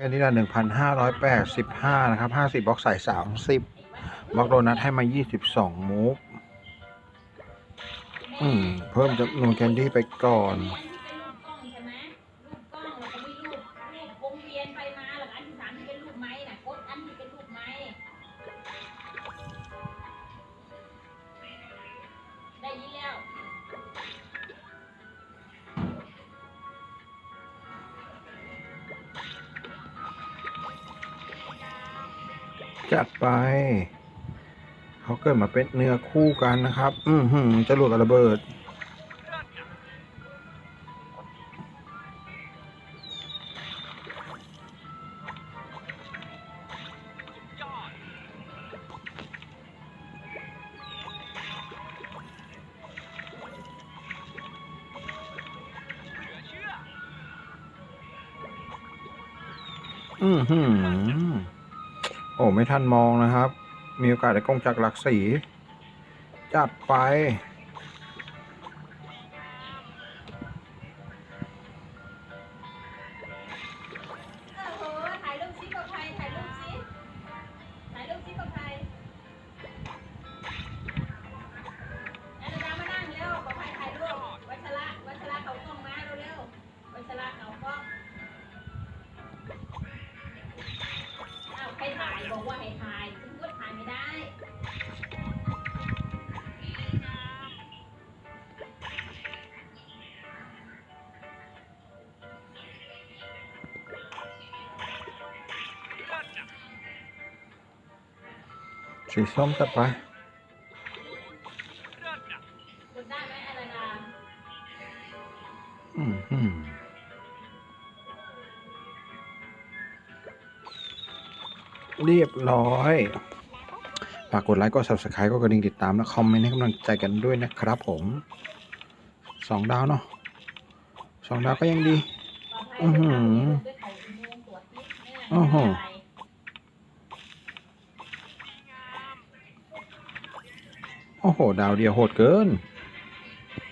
อันนี้ละหนึ่งพันห้าร้อยแปดสิบห้านะครับห้าสิบบล็อกใส่สามสิบบล็อกโดนัทให้มายี่สิบสองมูฟอืม เพิ่มจำนวนแคนดี้ไปก่อนอันที่เป็นรูปกล้องใช่ไหมรูปกล้ จัดไป เขาเกิดมาเป็นเนื้อคู่กันนะครับ อือหือจะหลุดระเบิด อือหือ โอ้ ไม่ทันมองนะครับ มีโอกาสได้กงจากหลักสี จัดไป สีส้มจัดไปกดได้ไหมแอนนาอือหือเรียบร้อย ฝากกดไลค์ กด subscribe กดกระดิ่งติดตาม และคอมเมนต์ให้กำลังใจกันด้วยนะครับผม สองดาวเนาะสองดาวก็ยังดี อื้อหืออื้อหือ โอ้โห ดาวเดียวโหดเกิน